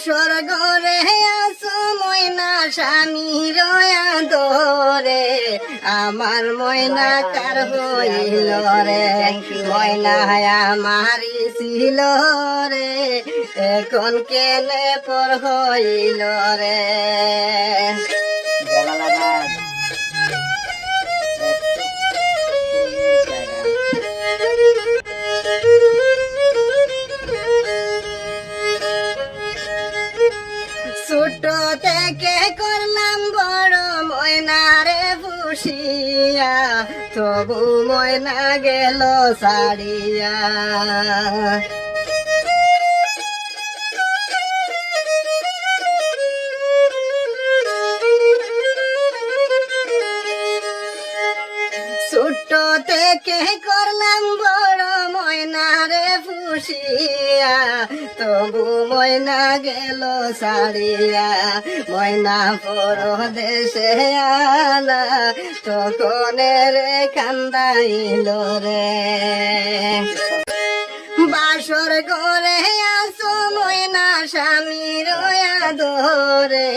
বাসর ঘরে আসো ময়না স্বামী রয়া দরে। আমার ময়না কার হইল রে? ময়না আমারি ছিল রে। এখন কেনে পর হইল রে? ফুসিয়া তবু ময়না গেল সারিয়া ছোট থেকে করলাম বড় ময়নারে ফুসিয়া। তবু ময়না গেল ছাড়িয়া। ময়না পর দেশে আলা তখন রে কান্দাইল রে। বাসর করে আসো ময়না স্বামী রয়া ধরে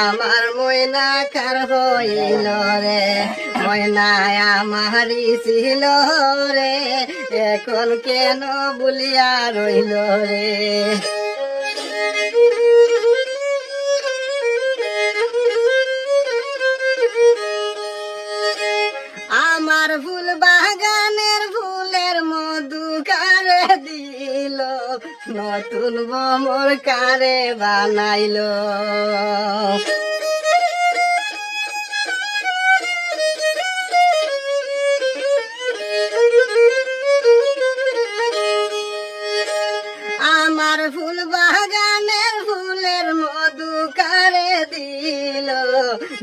আমার ময়না কার হইল রে। ময়না আমারি ছিল রে, এখন কেন বলিয়া রইল রে? আমার ফুল বাগানের নতুন মোর কারে বানাইল? আমার ফুল বাগানের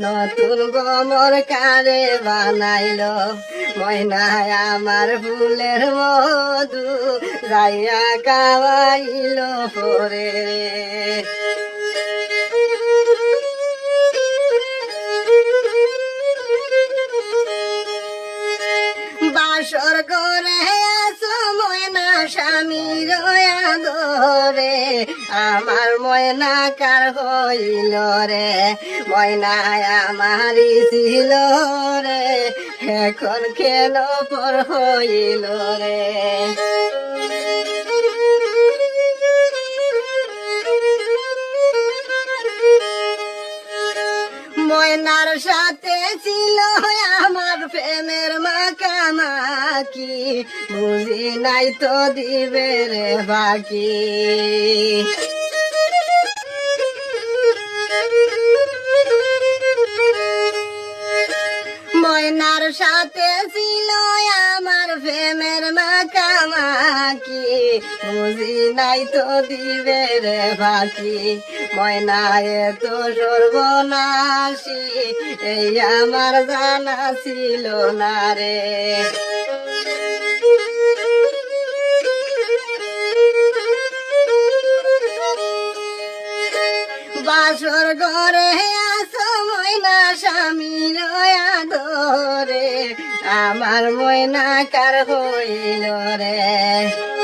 নতুন গমর কারে বানাইলো ময়নায় আমার ফুলের মধু, যাইয়া কাওয়াইল পরে। বাসর করে আসো ময়না স্বামী রয়া গরে আমার ময়না কার হইল রে? ময়না আমারি ছিল রে। এখন কেন পর হইল রে? ময়নার সাথে ছিল আমার প্রেমের মাকামাকি বুঝি নাই তো দিবে রে বাকি। ময়নার সাথে ছিল আমার প্রেমের মাকামাকি বুঝি নাই তো দিবে রে বাকি। ময়নায় তো সর্বনাশী, এই আমার জানা ছিল না রে। বাসর ঘরে আসো ময়না স্বামী রয়া ধরে আমার ময়না কার হইল রে?